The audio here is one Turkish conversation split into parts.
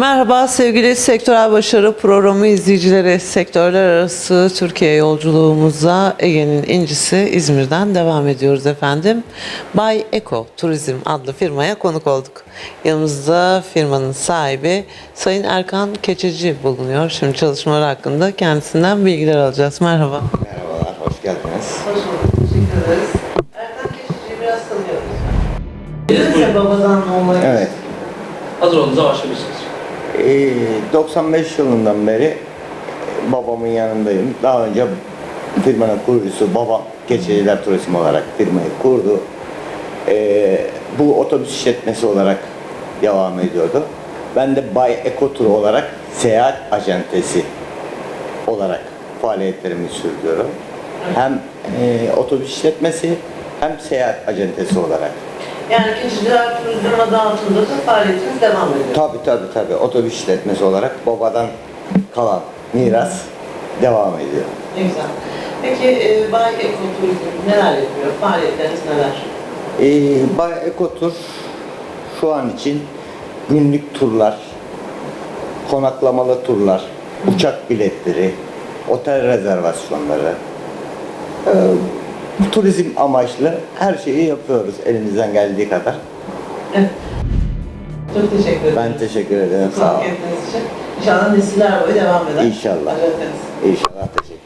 Merhaba sevgili Sektörel Başarı Programı izleyicileri. Sektörler arası Türkiye yolculuğumuza Ege'nin incisi İzmir'den devam ediyoruz efendim. Bay Eko Turizm adlı firmaya konuk olduk. Yanımızda firmanın sahibi Sayın Erkan Keçeci bulunuyor. Şimdi çalışmalar hakkında kendisinden bilgiler alacağız. Merhaba. Merhabalar, hoş geldiniz. Hoş bulduk. Teşekkür ederiz. Erkan Keçeci'yi biraz tanıyoruz. Ya babadan olmayı. Evet, Hazır olduğunuzda başlayabilirsiniz. Ee, 95 yılından beri e, babamın yanındayım. Daha önce firmanın kurucusu babam Keçeciler Turizm olarak firmayı kurdu. Ee, bu otobüs işletmesi olarak devam ediyordu. Ben de Bay Ekotur olarak seyahat acentesi olarak faaliyetlerimi sürdürüyorum. Hem e, otobüs işletmesi hem seyahat acentesi olarak. Yani Keçiciler Turizm adı altında da faaliyetiniz devam ediyor. Tabii tabii tabii. Otobüs işletmesi olarak babadan kalan miras devam ediyor. Ne güzel. Peki e, Bay Eko Turizm neler yapıyor? Faaliyetleriniz neler? Ee, Bay Ekotur şu an için günlük turlar, konaklamalı turlar, uçak biletleri, otel rezervasyonları, ee, turizm amaçlı her şeyi yapıyoruz elimizden geldiği kadar. Evet. Çok teşekkür ederim. Ben teşekkür ederim. Sağ olun. İnşallah nesiller boyu devam eder. İnşallah. İnşallah teşekkürler.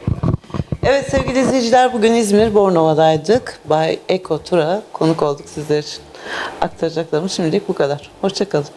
Evet sevgili izleyiciler bugün İzmir Bornova'daydık. Bay Eko Tur'a konuk olduk sizler için. Aktaracaklarım şimdilik bu kadar. Hoşçakalın.